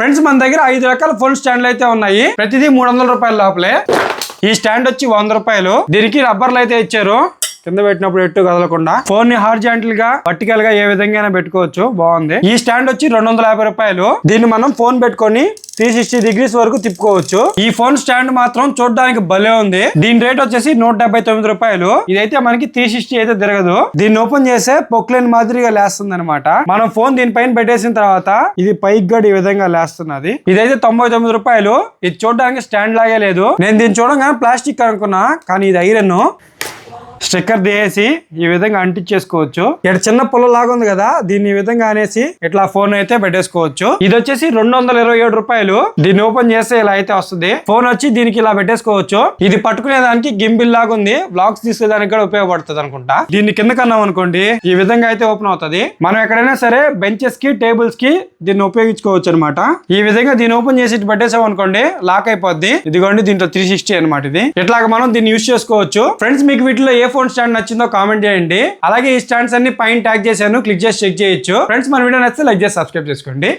Friends మన దగ్గర ఐదు రకాల ఫోన్ స్టాండ్లు అయితే ఉన్నాయి. ప్రతిదీ మూడు వందల రూపాయల లోపలే. ఈ స్టాండ్ వచ్చి వంద రూపాయలు. దీనికి రబ్బర్లు అయితే ఇచ్చారు. కింద పెట్టినప్పుడు ఎట్టు కదలకుండా ఫోన్ని హార్జాంటల్గా వర్టికల్గా ఏ విధంగా పెట్టుకోవచ్చు. బాగుంది. ఈ స్టాండ్ వచ్చి రెండు వందల యాభై రూపాయలు. దీన్ని మనం ఫోన్ పెట్టుకొని త్రీ సిక్స్టీ డిగ్రీస్ వరకు తిప్పుకోవచ్చు. ఈ ఫోన్ స్టాండ్ మాత్రం చూడడానికి భలే ఉంది. దీని రేట్ వచ్చేసి నూట డెబ్బై తొమ్మిది రూపాయలు. ఇదైతే మనకి త్రీ సిక్స్టీ అయితే తిరగదు. దీన్ని ఓపెన్ చేస్తే పొక్లైన్ మాదిరిగా లేస్తుంది అనమాట మనం ఫోన్ దీనిపైన పెట్టేసిన తర్వాత ఇది పైకి గడి ఈ విధంగా లేస్తున్నది. ఇదైతే తొంభై తొమ్మిది రూపాయలు. ఇది చూడడానికి స్టాండ్ లాగే లేదు. నేను దీన్ని చూడగానే ప్లాస్టిక్ అనుకున్నా కానీ ఇది ఐరన్. స్టిక్కర్ తీసేసి ఈ విధంగా అంటించేసుకోవచ్చు. ఇక్కడ చిన్న పుల్ల లాగా ఉంది కదా దీన్ని ఈ విధంగా అనేసి ఇట్లా ఫోన్ అయితే పెట్టేసుకోవచ్చు. ఇది వచ్చేసి రెండు వందల ఇరవై ఏడు రూపాయలు. దీన్ని ఓపెన్ చేస్తే ఇలా అయితే వస్తుంది. ఫోన్ వచ్చి దీనికి ఇలా పెట్టేసుకోవచ్చు. ఇది పట్టుకునే దానికి గింబిల్ లాగా ఉంది. బ్లాగ్స్ తీసుకునేదానికి కూడా ఉపయోగపడుతుంది అనుకుంటా. దీన్ని కింద కన్నాం అనుకోండి ఈ విధంగా అయితే ఓపెన్ అవుతుంది. మనం ఎక్కడైనా సరే బెంచెస్కి టేబుల్స్కి దీన్ని ఉపయోగించుకోవచ్చు అనమాట ఈ విధంగా దీన్ని ఓపెన్ చేసి పెట్టేసాం అనుకోండి లాక్ అయిపోద్ది. ఇదిగోండి దీంట్లో త్రీ సిక్స్టీ అనమాట ఇది. ఇట్లాగ మనం దీన్ని యూస్ చేసుకోవచ్చు. ఫ్రెండ్స్ మీకు వీటిలో ఏ ఫోన్ స్టాండ్ నచ్చిందో కామెంట్ చేయండి. అలాగే ఈ స్టాండ్స్ అన్ని పైన ట్యాగ్ చేశాను. క్లిక్ చేసి చెక్ చేయొచ్చు. ఫ్రెండ్స్ మన వీడియో నచ్చితే లైక్ చేసి సబ్స్క్రైబ్ చేసుకోండి.